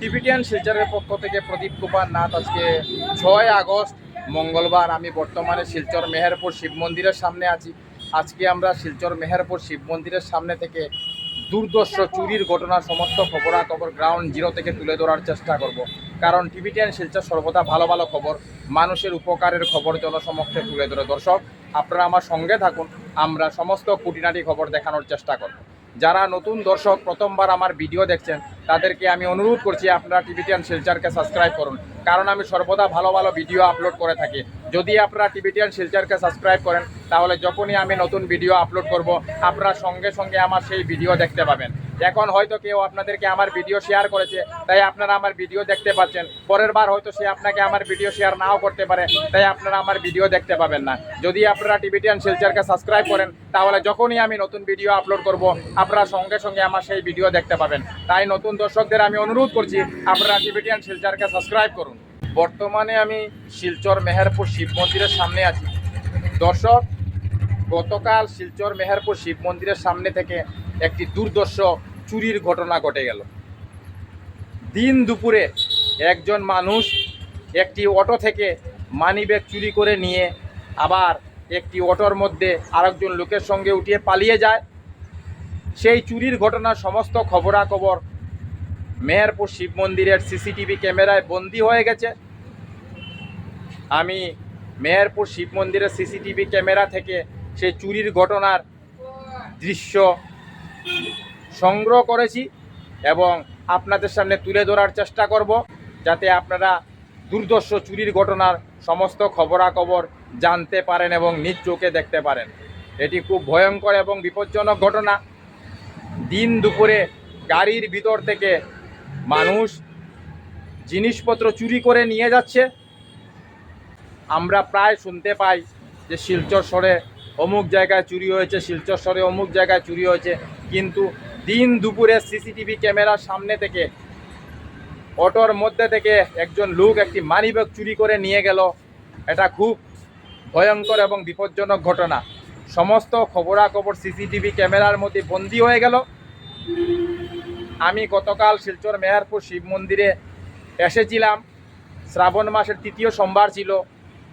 Tibetan শিলচরের পক্ষ থেকে প্রদীপ কুমার নাথ আজকে ছয় আগস্ট, মঙ্গলবার। আমি বর্তমানে শিলচর মেহেরপুর শিব মন্দিরের সামনে আছি। আজকে আমরা শিলচর মেহেরপুর শিব মন্দিরের সামনে থেকে দুর্দর্শ চুরির ঘটনার সমস্ত খবরাখবর গ্রাউন্ড জিরো থেকে তুলে ধরার চেষ্টা করব। কারণ টিভিটিয়ান শিলচর সর্বদা ভালো ভালো খবর, মানুষের উপকারের খবর জনসমক্ষে তুলে ধরে। দর্শক, আপনারা আমার সঙ্গে থাকুন। আমরা সমস্ত খুঁটিনাটি খবর দেখানোর চেষ্টা করব। যারা নতুন দর্শক প্রথমবার আমার ভিডিও দেখছেন, তাদেরকে আমি অনুরোধ করছি আপনারা টিভিটিয়ান শিলচারকে সাবস্ক্রাইব করুন। কারণ আমি সর্বদা ভালো ভালো ভিডিও আপলোড করে থাকি। যদি আপনারা টিভিটিয়ান শিলচারকে সাবস্ক্রাইব করেন, তাহলে যখনই আমি নতুন ভিডিও আপলোড করব, আপনারা সঙ্গে সঙ্গে আমার সেই ভিডিও দেখতে পাবেন। এখন হয়তো কেউ আপনাদেরকে আমার ভিডিও শেয়ার করেছে, তাই আপনারা আমার ভিডিও দেখতে পাচ্ছেন। পরের বার হয়তো সে আপনাকে আমার ভিডিও শেয়ার নাও করতে পারে, তাই আপনারা আমার ভিডিও দেখতে পাবেন না। যদি আপনারা টিভিটিয়ান শিলচারকে সাবস্ক্রাইব করেন, তাহলে যখনই আমি নতুন ভিডিও আপলোড করব, আপনারা সঙ্গে সঙ্গে আমার সেই ভিডিও দেখতে পাবেন। তাই নতুন দর্শকদের আমি অনুরোধ করছি, আপনারা টিভিটিয়ান শিলচারকে সাবস্ক্রাইব করুন। বর্তমানে আমি শিলচর মেহেরপুর শিব মন্দিরের সামনে আছি। দর্শক, গতকাল শিলচর মেহেরপুর শিব মন্দিরের সামনে থেকে একটি দুর্দর্শ চুরির ঘটনা ঘটে গেল। দিন দুপুরে একজন মানুষ একটি অটো থেকে মানিব্যাগ চুরি করে নিয়ে আবার একটি অটোর মধ্যে আরেকজন লোকের সঙ্গে উঠিয়ে পালিয়ে যায়। সেই চুরির ঘটনার সমস্ত খবরাখবর মেহেরপুর শিব মন্দিরের সিসিটিভি ক্যামেরায় বন্দি হয়ে গেছে। আমি মেহেরপুর শিব মন্দিরের সিসিটিভি ক্যামেরা থেকে সেই চুরির ঘটনার দৃশ্য সংগ্রহ করেছি এবং আপনাদের সামনে তুলে ধরার চেষ্টা করব যাতে আপনারা দুর্দর্শ চুরির ঘটনার সমস্ত খবরাখবর জানতে পারেন এবং নিজ চোখে দেখতে পারেন। এটি খুব ভয়ঙ্কর এবং বিপজ্জনক ঘটনা। দিন দুপুরে গাড়ির ভিতর থেকে মানুষ জিনিসপত্র চুরি করে নিয়ে যাচ্ছে। আমরা প্রায় শুনতে পাই যে শিলচর সরে অমুক জায়গায় চুরি হয়েছে, শিলচর সরে অমুক জায়গায় চুরি হয়েছে। কিন্তু দিন দুপুরে সিসিটিভি ক্যামেরার সামনে থেকে, অটোর মধ্যে থেকে একজন লোক একটি মানিব্যাগ চুরি করে নিয়ে গেল। এটা খুব ভয়ঙ্কর এবং বিপজ্জনক ঘটনা। সমস্ত খবরাখবর সিসিটিভি ক্যামেরার মধ্যে বন্দি হয়ে গেল। আমি গতকাল শিলচর মেহেরপুর শিব মন্দিরে এসেছিলাম। শ্রাবণ মাসের তৃতীয় সোমবার ছিল।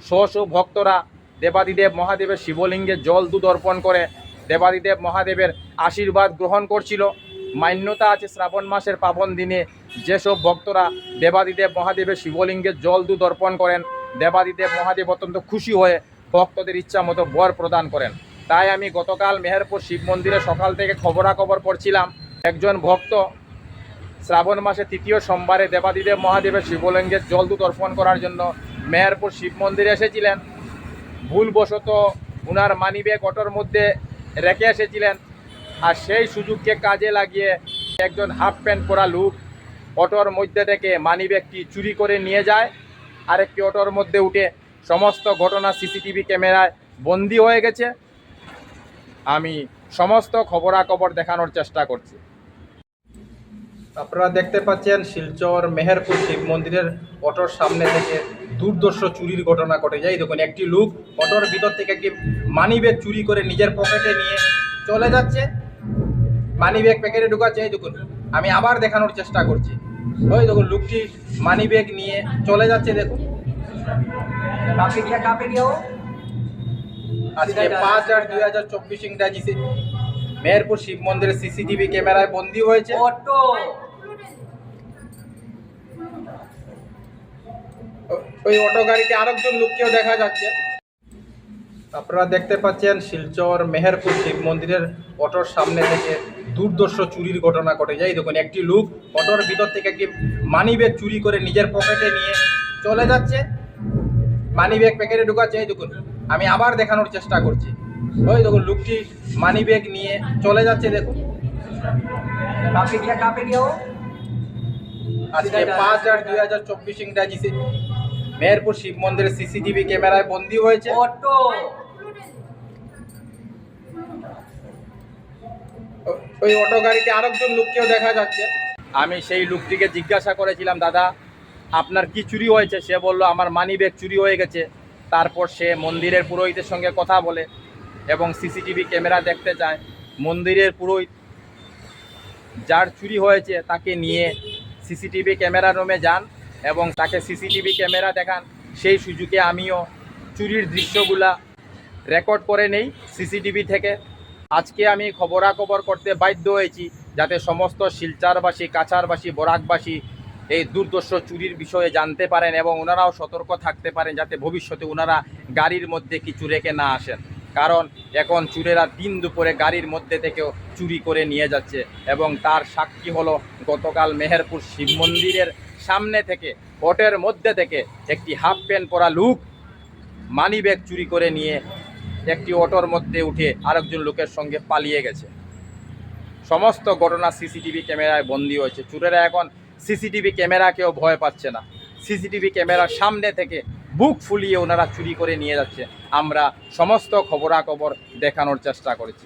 শো শো ভক্তরা দেবাদিদেব মহাদেবের শিবলিঙ্গে জল দুধ অর্পণ করে দেবাদিদেব মহাদেবের আশীর্বাদ গ্রহণ করছিল। মান্যতা আছে শ্রাবণ মাসের পাবন দিনে। যেসব ভক্তরা দেবাদিদেব মহাদেবের শিবলিঙ্গে জল দুধ অর্পণ করেন, দেবাদিদেব মহাদেব অত্যন্ত খুশি হয়ে ভক্তদের ইচ্ছা মতো বর প্রদান করেন। তাই আমি গতকাল মেহেরপুর শিব মন্দিরে সকাল থেকে খবরাখবর পড়ছিলাম। একজন ভক্ত শ্রাবণ মাসে তৃতীয় সোমবারে দেবাদিদেব মহাদেবের শিবলিঙ্গের জল দুধ অর্পণ করার জন্য মেহেরপুর শিব মন্দিরে এসেছিলেন। ভুলবশত উনার মানিব্যাগ অটোর মধ্যে রেখে এসেছিলেন। আর সেই সুযোগকে কাজে লাগিয়ে একজন হাফ প্যান্ট পরা লুক অটোর মধ্যে থেকে মানিব্যাগটি চুরি করে নিয়ে যায়। আরেকটি অটোর মধ্যে উঠে সমস্ত ঘটনা সিসিটিভি ক্যামেরায় বন্দি হয়ে গেছে। আমি সমস্ত খবরাখবর দেখানোর চেষ্টা করছি। আপনারা দেখতে পাচ্ছেন শিলচর মেহেরপুর শিব মন্দিরের অটোর সামনে থেকে দুর্দর্শ চুরির ঘটনা ঘটে যায়। দেখুন একটি লোক অটোর ভিতর থেকে একটি মানি ব্যাগ চুরি করে নিজের পকেটে নিয়ে চলে যাচ্ছে। মানি ব্যাগ প্যাকেটে ঢুকাচ্ছে। এই দেখুন আমি আবার দেখানোর চেষ্টা করছি। ওই দেখুন লোকটি মানি ব্যাগ নিয়ে চলে যাচ্ছে দেখুন। আজকে পাঁচ আট দুই হাজার চব্বিশ ইংরাজিতে মেহেরপুর শিব মন্দিরের সিসিটিভি ক্যামেরায় বন্দী হয়েছে। অটো। ওই অটো গাড়িতে আরেকজন লোককেও দেখা যাচ্ছে। আপনারা দেখতে পাচ্ছেন শিলচর মেহেরপুর শিব মন্দিরের অটোর সামনে থেকে দুর্দর্শ চুরির ঘটনা ঘটে যায়। দেখুন একটি লোক অটোর ভিতর থেকে একটি মানি ব্যাগ চুরি করে নিজের পকেটে নিয়ে চলে যাচ্ছে। মানি ব্যাগ প্যাকেটে ঢুকাচ্ছে। এই দেখুন আমি আবার দেখানোর চেষ্টা করছি। ওই দেখুন লোকটি মানি ব্যাগ নিয়ে চলে যাচ্ছে। দেখুন। আজকে পাঁচ আট দুই হাজার চব্বিশ ইংরাজি মেহেরপুর শিব মন্দিরের সিসিটিভি ক্যামেরায় বন্দী হয়েছে। ऑटो ওই অটো গাড়িতে আরেকজন লোককেও দেখা যাচ্ছে। আমি সেই লোকটিকে জিজ্ঞাসা করেছিলাম দাদা আপনার কি চুরি হয়েছে? সে বলল আমার মানি ব্যাগ চুরি হয়ে গেছে। তারপর সে মন্দিরের পুরোহিতের সঙ্গে কথা বলে এবং সিসিটিভি ক্যামেরা দেখতে চায়। মন্দিরের পুরোহিত যার চুরি হয়েছে তাকে নিয়ে সিসিটিভি ক্যামেরা রুমে যান। এবং তাকে সিসিটিভি ক্যামেরা দেখান, সেই সুযোগে আমিও চুরির দৃশ্যগুলা রেকর্ড করে নেই সিসিটিভি থেকে। আজকে আমি খবরাখবর করতে বাধ্য হয়েছি যাতে সমস্ত শিলচারবাসী কাছারবাসী বরাকবাসী এই দুর্দর্শ চুরির বিষয়ে জানতে পারেন এবং ওনারাও সতর্ক থাকতে পারেন যাতে ভবিষ্যতে ওনারা গাড়ির মধ্যে কিছু রেখে না আসেন। কারণ এখন চুরেরা দিন দুপুরে গাড়ির মধ্যে থেকেও চুরি করে নিয়ে যাচ্ছে এবং তার সাক্ষী হলো গতকাল মেহেরপুর শিব মন্দিরের সামনে থেকে পটের মধ্যে থেকে একটি হাফ প্যান্ট পরা লুক মানি ব্যাগ চুরি করে নিয়ে একটি অটোর মধ্যে উঠে আরেকজন লোকের সঙ্গে পালিয়ে গেছে। সমস্ত ঘটনা সিসিটিভি ক্যামেরায় বন্দী হয়েছে। চুরেরা এখন সিসিটিভি ক্যামেরাকেও ভয় পাচ্ছে না। সিসিটিভি ক্যামেরার সামনে থেকে বুক ফুলিয়ে ওনারা চুরি করে নিয়ে যাচ্ছে। আমরা সমস্ত খবরাখবর দেখানোর চেষ্টা করেছি।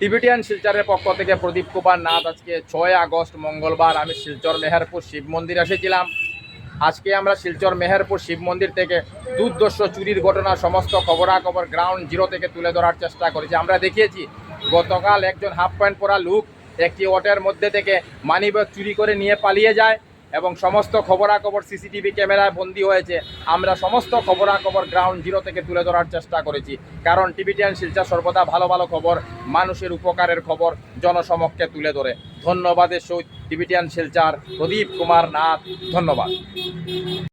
টিবিটিয়ান শিলচরের পক্ষ থেকে প্রদীপ কুমার নাথ, আজকে ছয় আগস্ট মঙ্গলবার আমি শিলচর মেহেরপুর শিব মন্দির এসেছিলাম। আজকে আমরা শিলচর মেহেরপুর শিব মন্দির থেকে দুর্দর্শ চুরির ঘটনা, সমস্ত খবরাখবর গ্রাউন্ড জিরো থেকে তুলে ধরার চেষ্টা করেছি। আমরা দেখিয়েছি, গতকাল একজন হাফ প্যান্ট পরা লুক একটি অটের মধ্যে থেকে মানিব্যাগ চুরি করে নিয়ে পালিয়ে যায়। এবং সমস্ত খবরাখবর সিসিটিভি ক্যামেরায় বন্দী হয়েছে। আমরা সমস্ত খবরাখবর গ্রাউন্ড জিরো থেকে তুলে ধরার চেষ্টা করেছি। কারণ টিভি টিভিটিয়ান শিলচর সর্বদা ভালো ভালো খবর, মানুষের উপকারের খবর জনসমক্ষে তুলে ধরে। ধন্যবাদের সহিত টিভিটিয়ান শিলচার প্রদীপ কুমার নাথ, ধন্যবাদ।